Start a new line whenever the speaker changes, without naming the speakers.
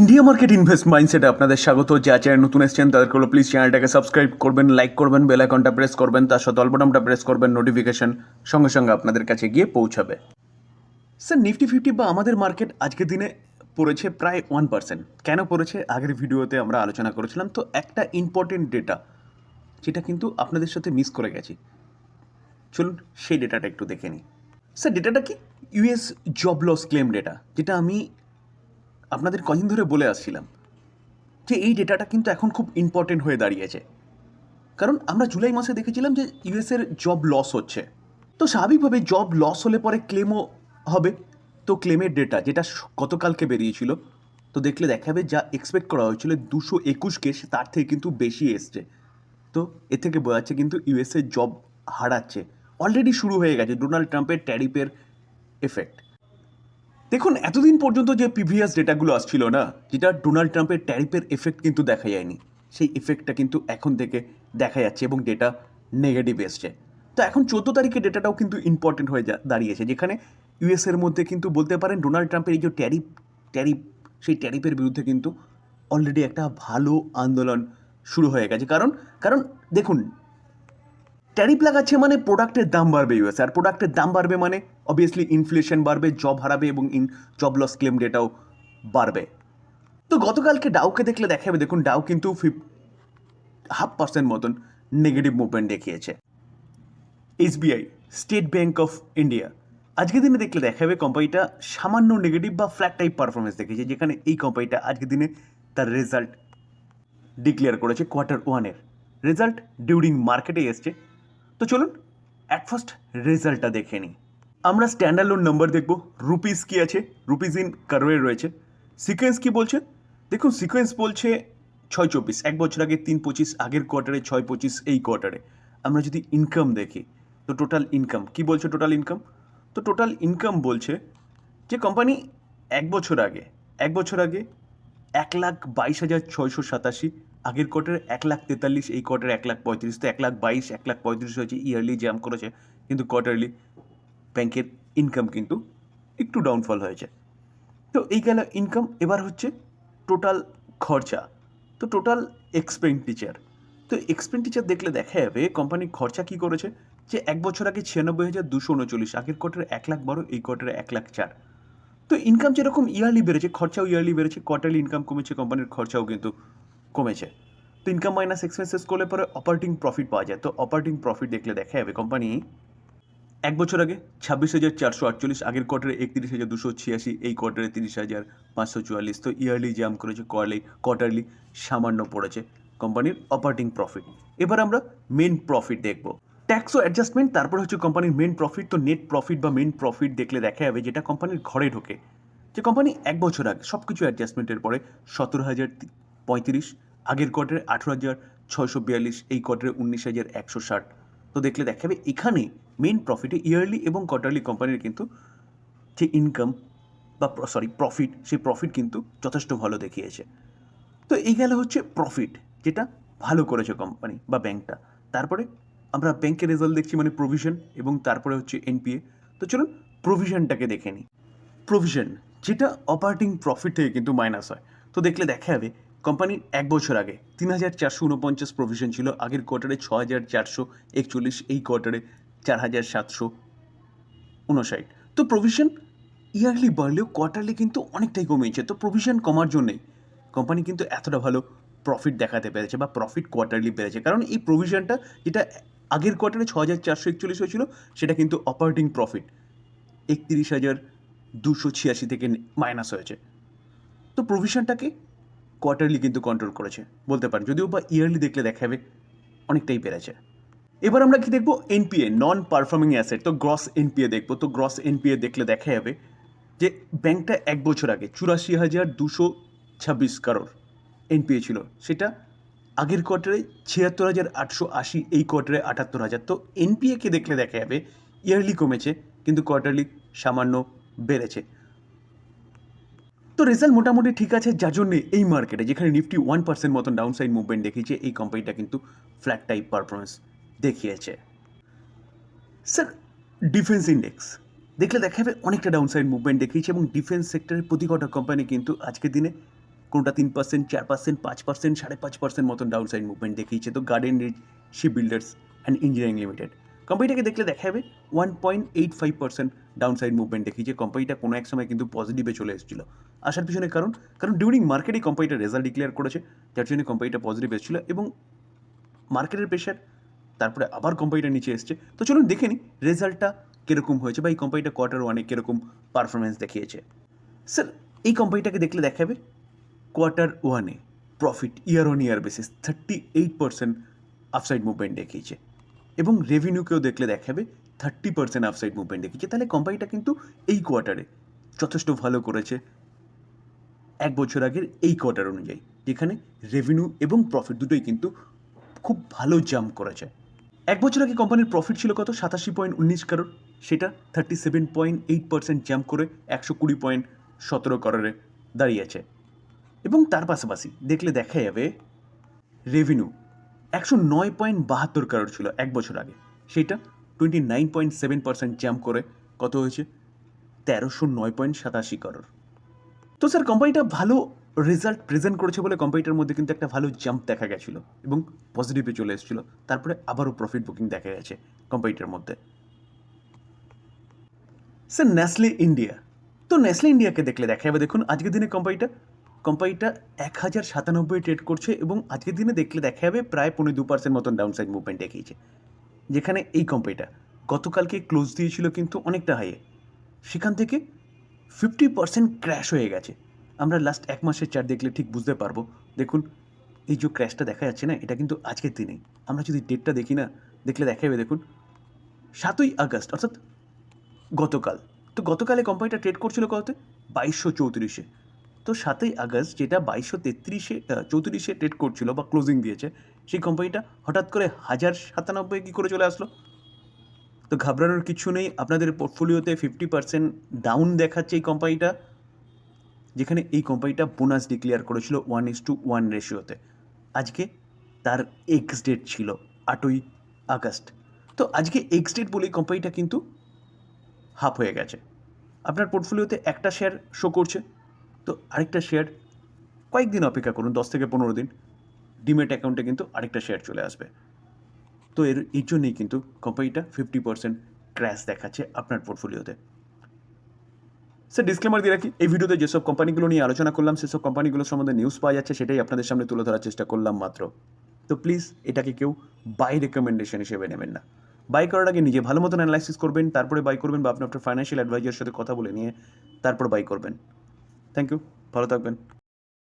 India market invest মাইন্ডসেটে আপনাদের স্বাগত। যা চ্যানেল নতুন এসছেন, তাদেরকে হলো প্লিজ চ্যানেলটাকে সাবস্ক্রাইব করবেন লাইক করবেন বেল আইকনটা প্রেস করবেন, তার সাথে অল্পটামটা প্রেস করবেন নোটিফিকেশন সঙ্গে সঙ্গে আপনাদের কাছে গিয়ে পৌঁছাবে। স্যার নিফটি ফিফটি বা আমাদের মার্কেট আজকের দিনে পড়েছে প্রায় ওয়ান পার্সেন্ট কেন পড়েছে? আগের ভিডিওতে আমরা আলোচনা করেছিলাম। তো একটা ইম্পর্টেন্ট ডেটা যেটা কিন্তু আপনাদের সাথে মিস করে গেছি। চলুন সেই ডেটাটা একটু দেখে নিই। স্যার ডেটাটা কি? US job loss claim data যেটা আমি আপনাদের কদিন ধরে বলে আসছিলাম যে এই ডেটাটা কিন্তু এখন খুব ইম্পর্টেন্ট হয়ে দাঁড়িয়েছে। কারণ আমরা জুলাই মাসে দেখেছিলাম যে ইউএসের জব লস হচ্ছে। তো স্বাভাবিকভাবে জব লস হলে পরে ক্লেমও হবে। তো ক্লেমের ডেটা যেটা গতকালকে বেরিয়েছিল, তো দেখলে দেখাবে যা এক্সপেক্ট করা হয়েছিল দুশো একুশ কেস তার থেকে কিন্তু বেশি এসছে। তো এ থেকে বোঝা যাচ্ছে কিন্তু ইউএসএ জব হারাচ্ছে। অলরেডি শুরু হয়ে গেছে ডোনাল্ড ট্রাম্পের ট্যারিফের এফেক্ট দেখুন, এতদিন পর্যন্ত যে প্রিভিয়াস ডেটাগুলো আসছিল না, যেটা ডোনাল্ড ট্রাম্পের ট্যারিফের এফেক্ট কিন্তু দেখা যায়নি। সেই এফেক্টটা কিন্তু এখন থেকে দেখা যাচ্ছে এবং ডেটা নেগেটিভ এসছে। তো এখন চোদ্দ তারিখে ডেটাটাও কিন্তু ইম্পর্টেন্ট হয়ে দাঁড়িয়েছে, যেখানে ইউএসের মধ্যে কিন্তু বলতে পারেন ডোনাল্ড ট্রাম্পের এই যে ট্যারিফ ট্যারিফ সেই ট্যারিফের বিরুদ্ধে কিন্তু অলরেডি একটা ভালো আন্দোলন শুরু হয়ে গেছে। কারণ কারণ দেখুন ট্যারিফ লাগাচ্ছে মানে প্রোডাক্টের দাম বাড়বে ইউএস আর প্রোডাক্টের দাম বাড়বে মানে অবভিয়াসলি ইনফ্লেশন বাড়বে জব হারাবে এবং ইন জব লস ক্লেম ডেটাও বাড়বে। তো গতকালকে ডাউকে দেখলে দেখা যাবে দেখুন ডাউ কিন্তু ফিফ হাফ পার্সেন্ট মতন নেগেটিভ মুভমেন্ট দেখিয়েছে। SBI State Bank of India আজকের দিনে দেখলে দেখা যাবে কোম্পানিটা সামান্য নেগেটিভ বা ফ্ল্যাট টাইপ পারফরমেন্স দেখিয়েছে, যেখানে এই কোম্পানিটা আজকে দিনে তার রেজাল্ট ডিক্লেয়ার করেছে কোয়ার্টার ওয়ানের রেজাল্ট ডিউরিং মার্কেটে এসছে। তো চলুন অ্যাট ফার্স্ট রেজাল্টটা দেখে নিই। আমরা স্ট্যান্ডার্ড লোন নাম্বার দেখব রুপিস কি আছে রুপিস ইন কারোয়ে রয়েছে। সিকোয়েন্স কি বলছে? দেখুন সিকোয়েন্স বলছে ছয় চব্বিশ, এক বছর আগে তিন পঁচিশ, আগের কোয়ার্টারে ছয় পঁচিশ, এই কোয়ার্টারে আমরা যদি ইনকাম দেখি, তো টোটাল ইনকাম কি বলছে টোটাল ইনকাম তো টোটাল ইনকাম বলছে যে কোম্পানি এক বছর আগে, এক বছর আগে এক লাখ বাইশ হাজার ছয়শো সাতাশি আগের কোয়ার্টারে এক লাখ তেতাল্লিশ, এই কোয়ার্টারে এক লাখ পঁয়ত্রিশ, তো এক লাখ বাইশ, এক লাখ পঁয়ত্রিশ হয়েছে ইয়ারলি জ্যাম করেছে, কিন্তু কোয়ার্টারলি ব্যাংকের ইনকাম কিন্তু একটু ডাউনফল হয়েছে। তো এই গেল ইনকাম এবার হচ্ছে টোটাল খরচা। তো টোটাল এক্সপেন্ডিচার তো এক্সপেন্ডিচার দেখলে দেখা যাবে কোম্পানি খরচা কী করেছে? যে এক বছর আগে ছিয়ানব্বই হাজার দুশো উনচল্লিশ, আগের কোয়ার্টারে এক লাখ বারো, এই কোয়ার্টারে এক লাখ চার। তো ইনকাম যেরকম ইয়ারলি বেড়েছে, খরচাও ইয়ারলি বেড়েছে কোয়ার্টারলি ইনকাম কমেছে কোম্পানির খরচাও কিন্তু কমেছে। তো ইনকাম মাইনাস এক্সপেন্সেস করলে পরে অপারেটিং প্রফিট পাওয়া যায়। তো অপারেটিং প্রফিট দেখলে দেখা যাবে কোম্পানি এক বছর আগে ছাব্বিশ হাজার চারশো আটচল্লিশ, আগের কোয়ার্টারে একত্রিশ হাজার দুশো ছিয়াশি, এই কোয়ার্টারে তিরিশ হাজার পাঁচশো চুয়াল্লিশ। তো ইয়ারলি জাম্প করেছে কোয়ারলি কোয়ার্টারলি সামান্য পড়েছে কোম্পানির অপারেটিং প্রফিট এবার আমরা মেন প্রফিট দেখব। ট্যাক্স ও অ্যাডজাস্টমেন্ট তারপর হচ্ছে কোম্পানির মেন প্রফিট তো নেট প্রফিট বা মেন প্রফিট দেখলে দেখা যাবে যেটা কোম্পানির ঘরে ঢোকে। যে কোম্পানি এক বছর আগে সব কিছু অ্যাডজাস্টমেন্টের পরে সতেরো হাজার পঁয়ত্রিশ, আগের কোয়ার্টারে আঠেরো হাজার ছয়শো বিয়াল্লিশ, এই কোয়ার্টারে উনিশ হাজার একশো ষাট। তো দেখলে দেখা যাবে এখানে মেন প্রফিটে ইয়ারলি এবং কোয়ার্টারলি কোম্পানির কিন্তু যে ইনকাম বা সরি প্রফিট সেই প্রফিট কিন্তু যথেষ্ট ভালো দেখিয়েছে। তো এই গেল হচ্ছে প্রফিট যেটা ভালো করেছে কোম্পানি বা ব্যাংকটা তারপরে আমরা ব্যাংকের রেজাল্ট দেখছি মানে প্রভিশন এবং তারপরে হচ্ছে এনপিএ তো চলুন প্রভিশনটাকে দেখে নিই। প্রভিশন যেটা অপারেটিং প্রফিট থেকে কিন্তু মাইনাস হয়। তো দেখলে দেখা যাবে কোম্পানির এক বছর আগে তিন হাজার চারশো উনপঞ্চাশ প্রভিশন ছিল, আগের কোয়ার্টারে ছ হাজার চারশো একচল্লিশ, এই কোয়ার্টারে চার হাজার সাতশো উনষাট তো প্রভিশন ইয়ারলি বাড়লেও কোয়ার্টারলি কিন্তু অনেকটাই কমিয়েছে তো প্রভিশন কমার জন্যেই কোম্পানি কিন্তু এতটা ভালো প্রফিট দেখাতে পেরেছে বা প্রফিট কোয়ার্টারলি বেড়েছে কারণ এই প্রভিশনটা যেটা আগের কোয়ার্টারে ছ হাজার চারশো একচল্লিশ হয়েছিল, সেটা কিন্তু অপারেটিং প্রফিট একত্রিশ হাজার দুশো ছিয়াশি থেকে মাইনাস হয়েছে। তো প্রভিশনটাকে কোয়ার্টারলি কিন্তু কন্ট্রোল করেছে, বলতে পারেন। যদিও বা ইয়ারলি দেখলে দেখা যাবে, অনেকটাই বেড়েছে। এবার আমরা কি দেখব? এনপিএ নন পারফর্মিং অ্যাসেট তো গ্রস এনপিএ দেখব। তো গ্রস এনপিএ দেখলে দেখা যাবে যে ব্যাংকটা এক বছর আগে চুরাশি হাজার দুশো ছাব্বিশ কারোর এনপিএ ছিল। সেটা আগের কোয়ার্টারে ছিয়াত্তর হাজার আটশো আশি, এই কোয়ার্টারে আটাত্তর হাজার। তো এনপিএকে দেখলে দেখা যাবে ইয়ারলি কমেছে, কিন্তু কোয়ার্টারলি সামান্য বেড়েছে। তো রেজাল্ট মোটামুটি ঠিক আছে, যার জন্যে এই মার্কেটে যেখানে নিফটি ওয়ান পার্সেন্ট মতন ডাউন সাইড মুভমেন্ট দেখিয়েছে, এই কোম্পানিটা কিন্তু ফ্ল্যাট টাইপ পারফরমেন্স দেখিয়েছে। স্যার ডিফেন্স ইন্ডেক্স দেখলে দেখা যাবে অনেকটা ডাউন সাইড মুভমেন্ট দেখিয়েছে এবং ডিফেন্স সেক্টরের প্রতি কটা কোম্পানি কিন্তু আজকের দিনে কোনটা তিন পার্সেন্ট চার পার্সেন্ট পাঁচ পার্সেন্ট সাড়ে পাঁচ পার্সেন্ট মতন ডাউন সাইড মুভমেন্ট দেখিয়েছে। তো Garden Reach shipbuilders and engineering limited কোম্পানিটাকে দেখলে দেখা যাবে one point eight five percent down side movement দেখিয়েছে কোম্পানিটা কোনো এক সময় কিন্তু পজিটিভে চলে এসেছিল। আসার পিছনে কারণ কারণ ডিউরিং মার্কেটেই কোম্পানিটা রেজাল্ট ডিক্লেয়ার করেছে, যার জন্য কোম্পানিটা পজিটিভ এসেছিল এবং মার্কেটের প্রেশার তারপরে আবার কোম্পানিটা নিচে এসছে। তো চলুন দেখে নিই রেজাল্টটা কীরকম হয়েছে বা এই কোম্পানিটা কোয়ার্টার ওয়ানে কীরকম পারফরমেন্স দেখিয়েছে। স্যার এই কোম্পানিটাকে দেখলে দেখাবে কোয়ার্টার ওয়ানে profit year on year basis thirty eight percent upside movement দেখিয়েছে এবং রেভিনিউকেও দেখলে দেখাবে থার্টি পার্সেন্ট আপসাইড মুভমেন্ট দেখিয়েছে। তাহলে কোম্পানিটা কিন্তু এই কোয়ার্টারে যথেষ্ট ভালো করেছে এক বছর আগের এই কোয়ার্টার অনুযায়ী, যেখানে রেভিনিউ এবং প্রফিট দুটোই কিন্তু খুব ভালো জাম্প করেছে এক বছর আগে কোম্পানির প্রফিট ছিল কত? সাতাশি পয়েন্ট উনিশ কারোর সেটা thirty seven point eight percent jump করে একশো কুড়ি পয়েন্ট সতেরো করোরে দাঁড়িয়েছে এবং তার পাশাপাশি দেখলে দেখা যাবে রেভিনিউ একশো নয় পয়েন্ট বাহাত্তর কারোর ছিল এক বছর আগে। সেটা twenty nine point seven percent jump করে কত হয়েছে? তেরোশো নয় পয়েন্ট সাতাশি করোর তো স্যার কোম্পানিটা ভালো রেজাল্ট প্রেজেন্ট করেছে বলে কোম্পানিটার মধ্যে কিন্তু একটা ভালো জাম্প দেখা গেছিল এবং পজিটিভে চলে এসেছিল। তারপরে আবারও প্রফিট বুকিং দেখা গেছে কোম্পানিটার মধ্যে। স্যার নেসলে ইন্ডিয়া তো নেসলে ইন্ডিয়াকে দেখলে দেখা যাবে, দেখুন আজকের দিনে কোম্পানিটা কোম্পানিটা এক হাজার সাতানব্বই ট্রেড করছে এবং আজকের দিনে দেখলে দেখা যাবে প্রায় পনেরো দু পার্সেন্ট মতন ডাউন সাইড মুভমেন্ট দেখিয়েছে। যেখানে এই কোম্পানিটা গতকালকে ক্লোজ দিয়েছিল কিন্তু অনেকটা হাইয়ে সেখান থেকে ফিফটি পার্সেন্ট ক্র্যাশ হয়ে গেছে। আমরা লাস্ট এক মাসের চার দেখলে ঠিক বুঝতে পারব। দেখুন, এই যে ক্র্যাশটা দেখা যাচ্ছে না, এটা কিন্তু আজকের দিনেই। আমরা যদি ডেটটা দেখি না, দেখলে দেখা যাবে, দেখুন, সাতই আগস্ট, অর্থাৎ গতকাল। তো গতকালে কোম্পানিটা ট্রেড করছিল কততে? বাইশশো চৌত্রিশে। তো সাতই আগস্ট যেটা বাইশশো তেত্রিশে চৌত্রিশে ট্রেড করছিল বা ক্লোজিং দিয়েছে, সেই কোম্পানিটা হঠাৎ করে হাজার সাতানব্বই কী করে চলে আসলো? তো ঘাবড়ানোর কিছু নেই। আপনাদের পোর্টফোলিওতে ফিফটি পার্সেন্ট ডাউন দেখাচ্ছে এই কোম্পানিটা যেখানে এই কোম্পানিটা বোনাস ডিক্লেয়ার করেছিল ওয়ান ইস টু ওয়ান রেশিওতে আজকে তার এক্স ডেট ছিল আটই আগস্ট। তো আজকে এক্স ডেট বলেই কোম্পানিটা কিন্তু হাফ হয়ে গেছে। আপনার পোর্টফোলিওতে একটা শেয়ার শো করছে। তো আরেকটা শেয়ার কয়েকদিন অপেক্ষা করুন, দশ থেকে পনেরো দিন। ডিমেট অ্যাকাউন্টে কিন্তু আরেকটা শেয়ার চলে আসবে। তো এর এই জন্যই কিন্তু কোম্পানিটা ফিফটি পার্সেন্ট ক্র্যাশ দেখাচ্ছে আপনার পোর্টফোলিওতে স্যার ডিসক্লেমার দিয়ে রাখি, এই ভিডিওতে যেসব কোম্পানিগুলো নিয়ে আলোচনা করলাম, সেসব কোম্পানিগুলোর সম্বন্ধে নিউজ পাওয়া যাচ্ছে, সেটাই আপনাদের সামনে তুলে ধরার চেষ্টা করলাম মাত্র। তো প্লিজ এটাকে কেউ বাই রেকমেন্ডেশন হিসেবে নেবেন না। বাই করার আগে নিজে ভালো মতন অ্যানালাইসিস করবেন, তারপরে বাই করবেন বা আপনি আপনার ফাইন্যান্সিয়াল অ্যাডভাইজারের সাথে কথা বলে নিয়ে তারপর বাই করবেন। থ্যাংক ইউ ভালো থাকবেন।